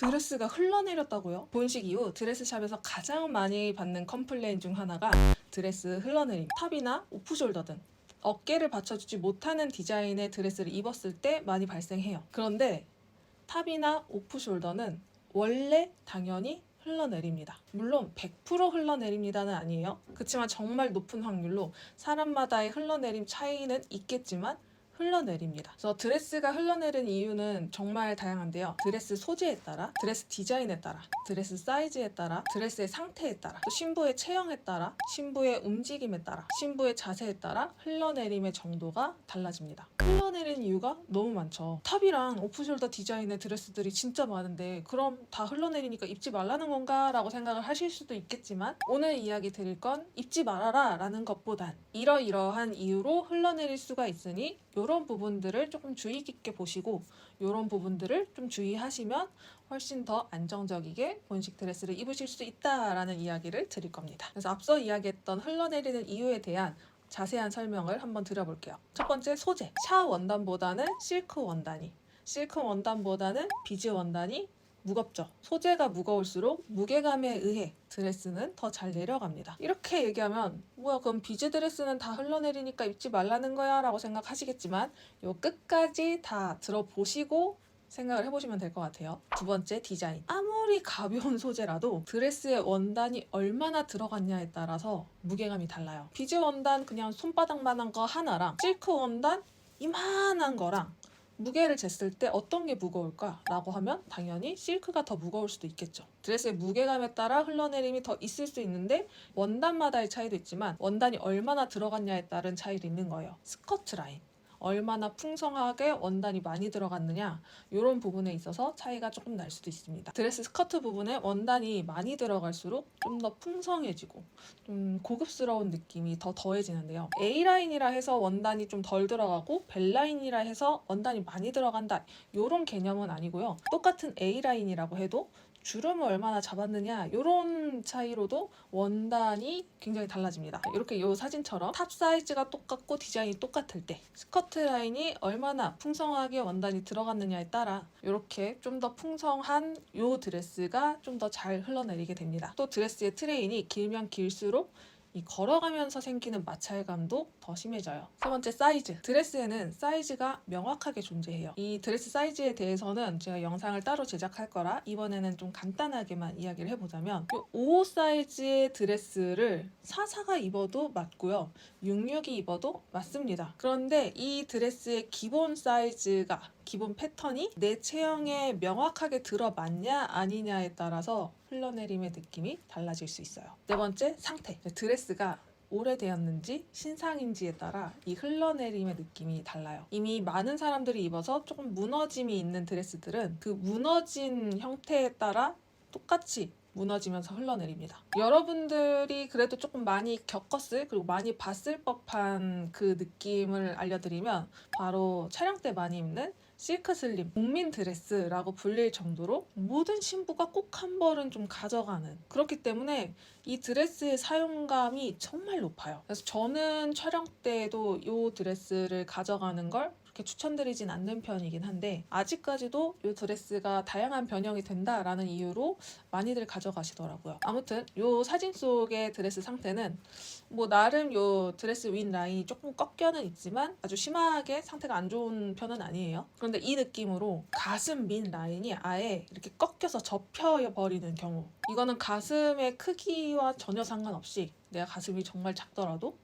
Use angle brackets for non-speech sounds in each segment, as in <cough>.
드레스가 흘러내렸다고요? 본식 이후 드레스샵에서 가장 많이 받는 컴플레인 중 하나가 드레스 흘러내림, 탑이나 오프숄더 등 어깨를 받쳐주지 못하는 디자인의 드레스를 입었을 때 많이 발생해요. 그런데 탑이나 오프숄더는 원래 당연히 흘러내립니다. 물론 100% 흘러내립니다는 아니에요. 그렇지만 정말 높은 확률로 사람마다의 흘러내림 차이는 있겠지만 흘러내립니다. 그래서 드레스가 흘러내리는 이유는 정말 다양한데요. 드레스 소재에 따라, 드레스 디자인에 따라, 드레스 사이즈에 따라, 드레스의 상태에 따라, 또 신부의 체형에 따라, 신부의 움직임에 따라, 신부의 자세에 따라 흘러내림의 정도가 달라집니다. 흘러내리는 이유가 너무 많죠. 탑이랑 오프숄더 디자인의 드레스들이 진짜 많은데 그럼 다 흘러내리니까 입지 말라는 건가? 라고 생각을 하실 수도 있겠지만 오늘 이야기 드릴 건 입지 말아라 라는 것보단 이러이러한 이유로 흘러내릴 수가 있으니 부분들을 조금 주의 깊게 보시고 이런 부분들을 좀 주의하시면 훨씬 더 안정적이게 본식 드레스를 입으실 수 있다라는 이야기를 드릴 겁니다. 그래서 앞서 이야기했던 흘러내리는 이유에 대한 자세한 설명을 한번 드려볼게요. 첫 번째 소재. 샤 원단보다는 실크 원단이, 실크 원단보다는 비즈 원단이 무겁죠. 소재가 무거울수록 무게감에 의해 드레스는 더 잘 내려갑니다. 이렇게 얘기하면 뭐야 그럼 비즈 드레스는 다 흘러내리니까 입지 말라는 거야 라고 생각하시겠지만 요 끝까지 다 들어보시고 생각을 해보시면 될 것 같아요. 두 번째 디자인. 아무리 가벼운 <laughs> 소재라도 드레스의 원단이 얼마나 들어갔냐에 따라서 무게감이 달라요. 비즈 원단 그냥 손바닥만한 거 하나랑 실크 원단 이만한 거랑 무게를 쟀을 때 어떤 게 무거울까? 라고 하면 당연히 실크가 더 무거울 수도 있겠죠. 드레스의 무게감에 따라 흘러내림이 더 있을 수 있는데 원단마다의 차이도 있지만 원단이 얼마나 들어갔냐에 따른 차이도 있는 거예요. 스커트 라인. 얼마나 풍성하게 원단이 많이 들어갔느냐 이런 부분에 있어서 차이가 조금 날 수도 있습니다. 드레스 스커트 부분에 원단이 많이 들어갈수록 좀 더 풍성해지고 좀 고급스러운 느낌이 더 더해지는데요. A 라인이라 해서 원단이 좀 덜 들어가고 벨 라인이라 해서 원단이 많이 들어간다 이런 개념은 아니고요. 똑같은 A 라인이라고 해도 주름을 얼마나 잡았느냐 이런 차이로도 원단이 굉장히 달라집니다. 이렇게 이 사진처럼 탑 사이즈가 똑같고 디자인이 똑같을 때 스커트 라인이 얼마나 풍성하게 원단이 들어갔느냐에 따라 이렇게 좀 더 풍성한 이 드레스가 좀 더 잘 흘러내리게 됩니다. 또 드레스의 트레인이 길면 길수록 이 걸어가면서 생기는 마찰감도 더 심해져요. 세 번째 사이즈. 드레스에는 사이즈가 명확하게 존재해요. 이 드레스 사이즈에 대해서는 제가 영상을 따로 제작할 거라 이번에는 좀 간단하게만 이야기를 해보자면 이5 사이즈의 드레스를 44가 입어도 맞고요. 66이 입어도 맞습니다. 그런데 이 드레스의 기본 사이즈가 기본 패턴이 내 체형에 명확하게 들어맞냐 아니냐에 따라서 흘러내림의 느낌이 달라질 수 있어요. 네 번째 상태. 드레스가 오래되었는지 신상인지에 따라 이 흘러내림의 느낌이 달라요. 이미 많은 사람들이 입어서 조금 무너짐이 있는 드레스들은 그 무너진 형태에 따라 똑같이 무너지면서 흘러내립니다. 여러분들이 그래도 조금 많이 겪었을 그리고 많이 봤을 법한 그 느낌을 알려드리면 바로 촬영 때 많이 입는 실크 슬림, 국민 드레스라고 불릴 정도로 모든 신부가 꼭 한 벌은 좀 가져가는 그렇기 때문에 이 드레스의 사용감이 정말 높아요. 그래서 저는 촬영 때도 이 드레스를 가져가는 걸 그렇게 추천드리진 않는 편이긴 한데 아직까지도 이 드레스가 다양한 변형이 된다라는 이유로 많이들 가져가시더라고요. 아무튼 이 사진 속의 드레스 상태는 뭐 나름 이 드레스 윈 라인이 조금 꺾여는 있지만 아주 심하게 상태가 안 좋은 편은 아니에요. 그런데 이 느낌으로 가슴 민 라인이 아예 이렇게 꺾여서 접혀 버리는 경우 이거는 가슴의 크기와 전혀 상관없이 내가 가슴이 정말 작더라도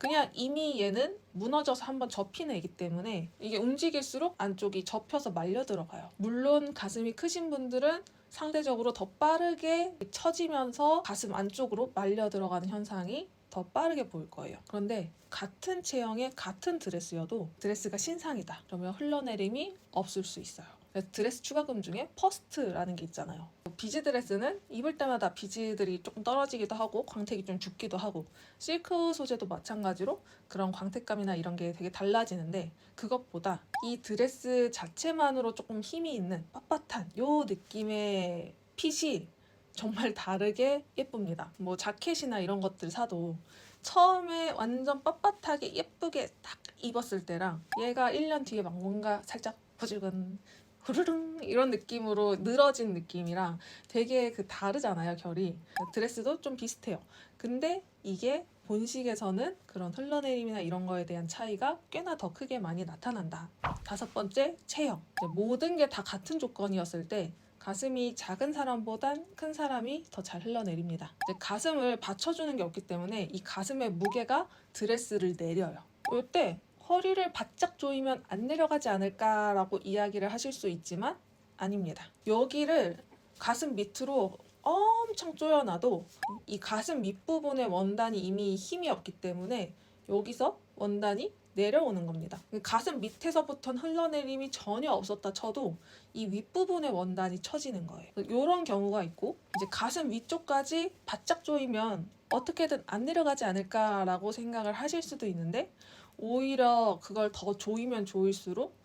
그냥 이미 얘는 무너져서 한번 접히는 애기 때문에 이게 움직일수록 안쪽이 접혀서 말려 들어가요. 물론 가슴이 크신 분들은 상대적으로 더 빠르게 처지면서 가슴 안쪽으로 말려 들어가는 현상이 더 빠르게 보일 거예요. 그런데 같은 체형의 같은 드레스여도 드레스가 신상이다. 그러면 흘러내림이 없을 수 있어요. 드레스 추가금 중에 퍼스트라는 게 있잖아요. 비즈 드레스는 입을 때마다 비즈들이 조금 떨어지기도 하고 광택이 좀 죽기도 하고 실크 소재도 마찬가지로 그런 광택감이나 이런 게 되게 달라지는데 그것보다 이 드레스 자체만으로 조금 힘이 있는 빳빳한 요 느낌의 핏이 정말 다르게 예쁩니다. 뭐 자켓이나 이런 것들 사도 처음에 완전 빳빳하게 예쁘게 딱 입었을 때랑 얘가 1년 뒤에 막 뭔가 살짝 부질근 후르릉 이런 느낌으로 늘어진 느낌이랑 되게 그 다르잖아요 결이. 드레스도 좀 비슷해요. 근데 이게 본식에서는 그런 흘러내림이나 이런 거에 대한 차이가 꽤나 더 크게 많이 나타난다. 다섯 번째 체형. 모든 게 다 같은 조건이었을 때 가슴이 작은 사람보단 큰 사람이 더 잘 흘러내립니다. 이제 가슴을 받쳐주는 게 없기 때문에 이 가슴의 무게가 드레스를 내려요. 이때 허리를 바짝 조이면 안 내려가지 않을까라고 이야기를 하실 수 있지만 아닙니다. 여기를 가슴 밑으로 엄청 조여놔도 이 가슴 밑부분의 원단이 이미 힘이 없기 때문에 여기서 원단이 내려오는 겁니다. 가슴 밑에서부터 흘러내림이 전혀 없었다 쳐도 이 윗부분의 원단이 처지는 거예요. 이런 경우가 있고 이제 가슴 위쪽까지 바짝 조이면 어떻게든 안 내려가지 않을까라고 생각을 하실 수도 있는데 오히려 그걸 더 조이면 조일수록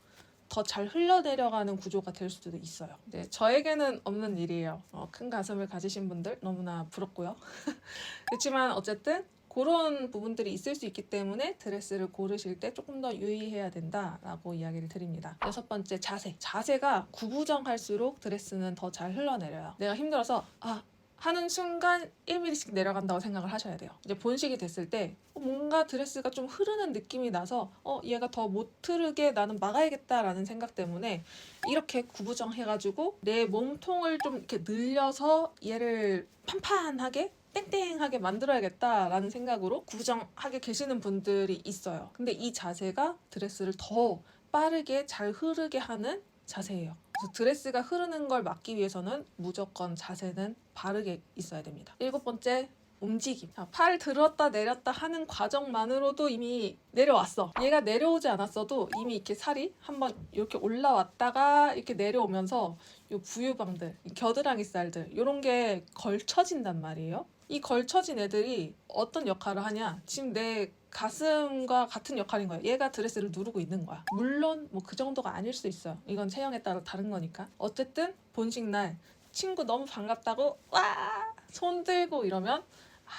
더 잘 흘러내려가는 구조가 될 수도 있어요. 네, 저에게는 없는 일이에요. 어, 큰 가슴을 가지신 분들 너무나 부럽고요. <laughs> 그렇지만 어쨌든 그런 부분들이 있을 수 있기 때문에 드레스를 고르실 때 조금 더 유의해야 된다라고 이야기를 드립니다. 여섯 번째 자세. 자세가 구부정할수록 드레스는 더 잘 흘러내려요. 내가 힘들어서 아 하는 순간 1mm씩 내려간다고 생각을 하셔야 돼요. 이제 본식이 됐을 때 어, 뭔가 드레스가 좀 흐르는 느낌이 나서 어 얘가 더 못 흐르게 나는 막아야겠다라는 생각 때문에 이렇게 구부정 해가지고 내 몸통을 좀 이렇게 늘려서 얘를 판판하게 땡땡하게 만들어야겠다라는 생각으로 구부정하게 계시는 분들이 있어요. 근데 이 자세가 드레스를 더 빠르게 잘 흐르게 하는 자세예요. 그래서 드레스가 흐르는 걸 막기 위해서는 무조건 자세는 바르게 있어야 됩니다. 일곱 번째 움직임. 자, 팔 들었다 내렸다 하는 과정만으로도 이미 내려왔어. 얘가 내려오지 않았어도 이미 이렇게 살이 한번 이렇게 올라왔다가 이렇게 내려오면서 요 부유방들, 이 겨드랑이 살들 이런 게 걸쳐진단 말이에요. 이 걸쳐진 애들이 어떤 역할을 하냐? 지금 내 가슴과 같은 역할인 거야. 얘가 드레스를 누르고 있는 거야. 물론 뭐 그 정도가 아닐 수 있어요. 이건 체형에 따라 다른 거니까. 어쨌든 본식 날 친구 너무 반갑다고 와! 손 들고 이러면 아,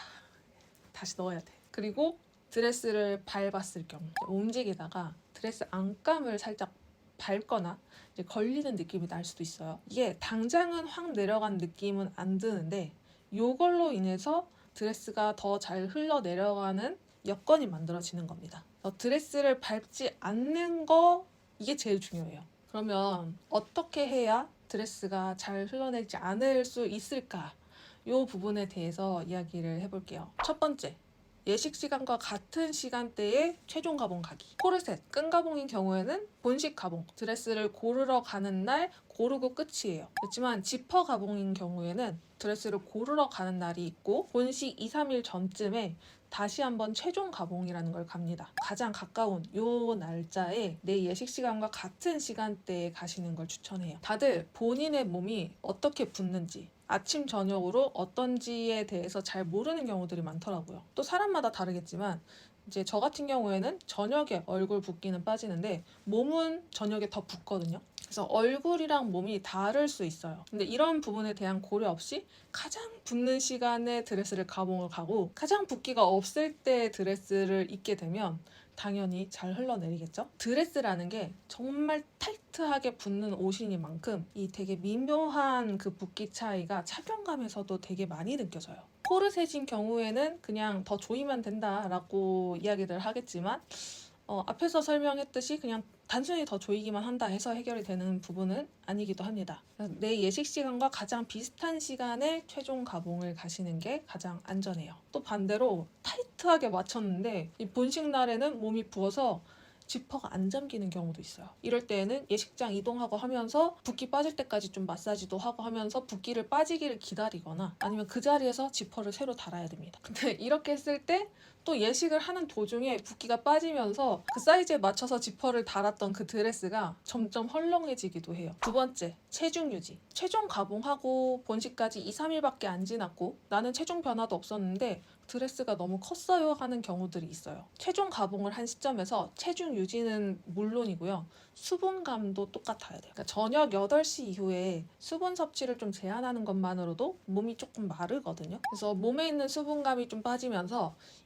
다시 넣어야 돼. 그리고 드레스를 밟았을 경우 움직이다가 드레스 안감을 살짝 밟거나 이제 걸리는 느낌이 날 수도 있어요. 이게 당장은 확 내려간 느낌은 안 드는데 요걸로 인해서 드레스가 더 잘 흘러 내려가는 여건이 만들어지는 겁니다. 그래서 드레스를 밟지 않는 거 이게 제일 중요해요. 그러면 어떻게 해야 드레스가 잘 흘러내지 않을 수 있을까? 이 부분에 대해서 이야기를 해볼게요. 첫 번째, 예식 시간과 같은 시간대에 최종 가봉 가기. 코르셋, 끈 가봉인 경우에는 본식 가봉, 드레스를 고르러 가는 날 고르고 끝이에요. 그렇지만 지퍼 가봉인 경우에는 드레스를 고르러 가는 날이 있고 본식 2, 3일 전쯤에 다시 한번 최종 가봉이라는 걸 갑니다. 가장 가까운 요 날짜에 내 예식 시간과 같은 시간대에 가시는 걸 추천해요. 다들 본인의 몸이 어떻게 붓는지 아침 저녁으로 어떤지에 대해서 잘 모르는 경우들이 많더라고요. 또 사람마다 다르겠지만 이제 저 같은 경우에는 저녁에 얼굴 붓기는 빠지는데 몸은 저녁에 더 붓거든요. 그래서 얼굴이랑 몸이 다를 수 있어요. 근데 이런 부분에 대한 고려 없이 가장 붓는 시간에 드레스를 가봉을 가고 가장 붓기가 없을 때 드레스를 입게 되면 당연히 잘 흘러내리겠죠? 드레스라는 게 정말 타이트하게 붙는 옷이니만큼 이 되게 미묘한 그 붓기 차이가 착용감에서도 되게 많이 느껴져요. 코르셋인 경우에는 그냥 더 조이면 된다라고 이야기를 하겠지만 어, 앞에서 설명했듯이 그냥 단순히 더 조이기만 한다 해서 해결이 되는 부분은 아니기도 합니다. 내 예식 시간과 가장 비슷한 시간에 최종 가봉을 가시는 게 가장 안전해요. 또 반대로 타이트하게 맞췄는데 이 본식 날에는 몸이 부어서 지퍼가 안 잠기는 경우도 있어요. 이럴 때에는 예식장 이동하고 하면서 붓기 빠질 때까지 좀 마사지도 하고 하면서 붓기를 빠지기를 기다리거나 아니면 그 자리에서 지퍼를 새로 달아야 됩니다. 근데 이렇게 했을 때 또 예식을 하는 도중에 붓기가 빠지면서 그 사이즈에 맞춰서 지퍼를 달았던 그 드레스가 점점 헐렁해지기도 해요. 두 번째, 체중 유지. 체중 가봉하고 본식까지 2, 3일밖에 안 지났고 나는 체중 변화도 없었는데 드레스가 너무 컸어요 하는 경우들이 있어요. 체중 가봉을 한 시점에서 체중 유지는 물론이고요. 수분감도 똑같아야 돼요. 그러니까 저녁 8시 이후에 수분 섭취를 좀 제한하는 것만으로도 몸이 조금 마르거든요. 그래서 몸에 있는 수분감이 좀 빠지면서 이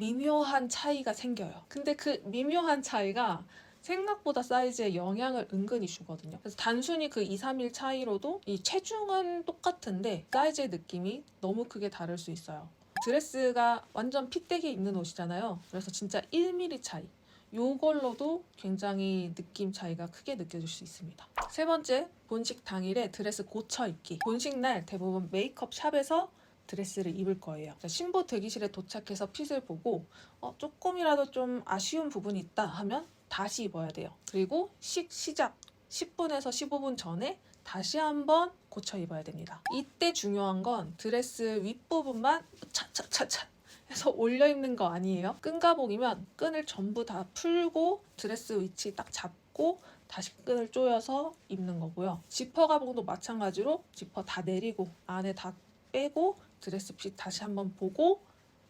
미묘한 차이가 생겨요. 근데 그 미묘한 차이가 생각보다 사이즈에 영향을 은근히 주거든요. 그래서 단순히 그 2, 3일 차이로도 이 체중은 똑같은데 사이즈의 느낌이 너무 크게 다를 수 있어요. 드레스가 완전 핏되게 입는 옷이잖아요. 그래서 진짜 1mm 차이. 요걸로도 굉장히 느낌 차이가 크게 느껴질 수 있습니다. 세 번째, 본식 당일에 드레스 고쳐 입기. 본식 날 대부분 메이크업 샵에서 드레스를 입을 거예요. 자, 신부 대기실에 도착해서 핏을 보고 어, 조금이라도 좀 아쉬운 부분이 있다 하면 다시 입어야 돼요. 그리고 식 시작 10분에서 15분 전에 다시 한번 고쳐 입어야 됩니다. 이때 중요한 건 드레스 윗부분만 차차차차 해서 올려 입는 거 아니에요. 끈가복이면 끈을 전부 다 풀고 드레스 위치 딱 잡고 다시 끈을 조여서 입는 거고요. 지퍼 가복도 마찬가지로 지퍼 다 내리고 안에 다 빼고 드레스 핏 다시 한번 보고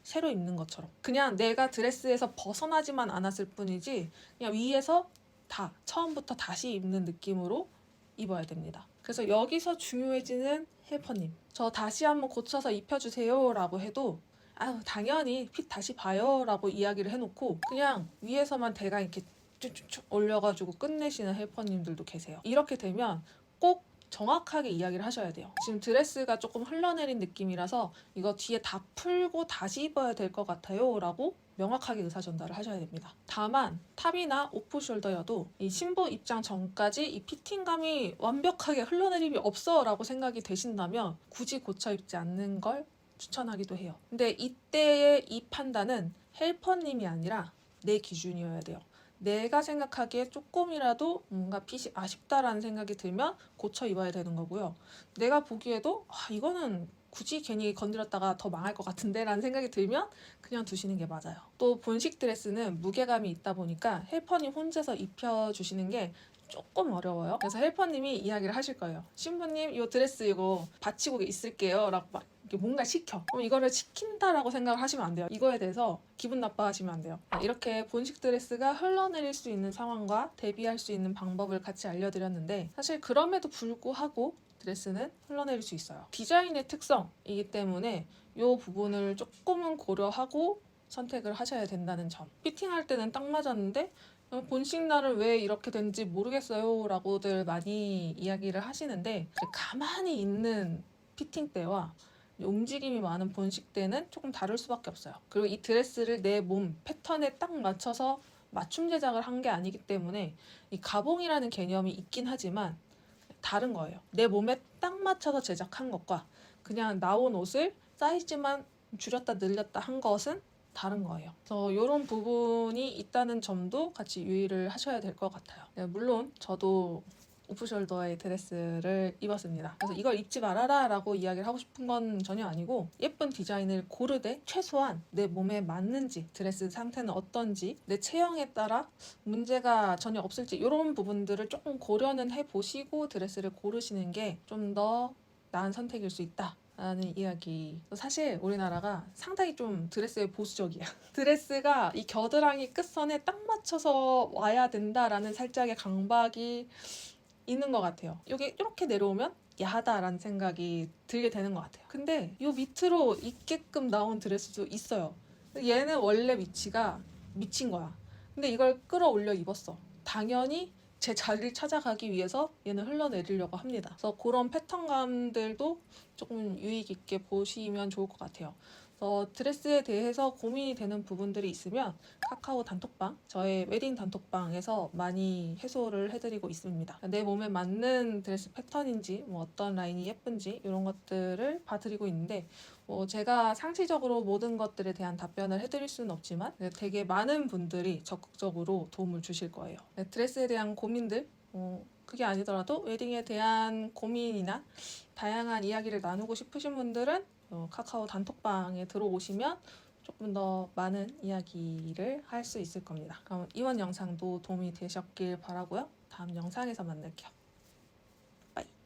새로 입는 것처럼 그냥 내가 드레스에서 벗어나지만 않았을 뿐이지 그냥 위에서 다 처음부터 다시 입는 느낌으로 입어야 됩니다. 그래서 여기서 중요해지는 헬퍼님 저 다시 한번 고쳐서 입혀주세요 라고 해도 아유 당연히 핏 다시 봐요 라고 이야기를 해놓고 그냥 위에서만 대강 이렇게 쭉쭉쭉 올려가지고 끝내시는 헬퍼님들도 계세요. 이렇게 되면 꼭 정확하게 이야기를 하셔야 돼요. 지금 드레스가 조금 흘러내린 느낌이라서 이거 뒤에 다 풀고 다시 입어야 될 것 같아요. 라고 명확하게 의사 전달을 하셔야 됩니다. 다만 탑이나 오프숄더여도 이 신부 입장 전까지 이 피팅감이 완벽하게 흘러내림이 없어 라고 생각이 되신다면 굳이 고쳐 입지 않는 걸 추천하기도 해요. 근데 이때의 이 판단은 헬퍼님이 아니라 내 기준이어야 돼요. 내가 생각하기에 조금이라도 뭔가 핏이 아쉽다라는 생각이 들면 고쳐 입어야 되는 거고요. 내가 보기에도 아, 이거는 굳이 괜히 건드렸다가 더 망할 것 같은데 라는 생각이 들면 그냥 두시는 게 맞아요. 또 본식 드레스는 무게감이 있다 보니까 헬퍼님 혼자서 입혀주시는 게 조금 어려워요. 그래서 헬퍼님이 이야기를 하실 거예요. 신부님 이 드레스 이거 받치고 있을게요. 라고 막 뭔가 시켜. 그럼 이거를 시킨다라고 생각을 하시면 안 돼요. 이거에 대해서 기분 나빠하시면 안 돼요. 이렇게 본식 드레스가 흘러내릴 수 있는 상황과 대비할 수 있는 방법을 같이 알려드렸는데 사실 그럼에도 불구하고 드레스는 흘러내릴 수 있어요. 디자인의 특성이기 때문에 이 부분을 조금은 고려하고 선택을 하셔야 된다는 점. 피팅할 때는 딱 맞았는데 어, 본식 날은 왜 이렇게 된지 모르겠어요 라고들 많이 이야기를 하시는데 가만히 있는 피팅 때와 움직임이 많은 본식 때는 조금 다를 수밖에 없어요. 그리고 이 드레스를 내 몸 패턴에 딱 맞춰서 맞춤 제작을 한 게 아니기 때문에 이 가봉이라는 개념이 있긴 하지만 다른 거예요. 내 몸에 딱 맞춰서 제작한 것과 그냥 나온 옷을 사이즈만 줄였다 늘렸다 한 것은 다른 거예요. 그래서 이런 부분이 있다는 점도 같이 유의를 하셔야 될 것 같아요. 네, 물론 저도 오프숄더의 드레스를 입었습니다. 그래서 이걸 입지 말아라 라고 이야기를 하고 싶은 건 전혀 아니고 예쁜 디자인을 고르되 최소한 내 몸에 맞는지 드레스 상태는 어떤지 내 체형에 따라 문제가 전혀 없을지 이런 부분들을 조금 고려는 해보시고 드레스를 고르시는 게 좀 더 나은 선택일 수 있다. 라는 이야기. 사실 우리나라가 상당히 좀 드레스에 보수적이야. <laughs> 드레스가 이 겨드랑이 끝선에 딱 맞춰서 와야 된다라는 살짝의 강박이 있는 것 같아요. 여기 이렇게 내려오면 야하다라는 생각이 들게 되는 것 같아요. 근데 이 밑으로 있게끔 나온 드레스도 있어요. 얘는 원래 위치가 미친 거야. 근데 이걸 끌어올려 입었어. 당연히 제 자리를 찾아가기 위해서 얘는 흘러내리려고 합니다. 그래서 그런 패턴감들도 조금 유익 있게 보시면 좋을 것 같아요. 그래서 드레스에 대해서 고민이 되는 부분들이 있으면 카카오 단톡방, 저의 웨딩 단톡방에서 많이 해소를 해드리고 있습니다. 내 몸에 맞는 드레스 패턴인지, 뭐 어떤 라인이 예쁜지 이런 것들을 봐드리고 있는데 뭐 제가 상시적으로 모든 것들에 대한 답변을 해드릴 수는 없지만 되게 많은 분들이 적극적으로 도움을 주실 거예요. 네, 드레스에 대한 고민들, 어, 그게 아니더라도 웨딩에 대한 고민이나 다양한 이야기를 나누고 싶으신 분들은 어, 카카오 단톡방에 들어오시면 조금 더 많은 이야기를 할 수 있을 겁니다. 그럼 이번 영상도 도움이 되셨길 바라고요. 다음 영상에서 만날게요.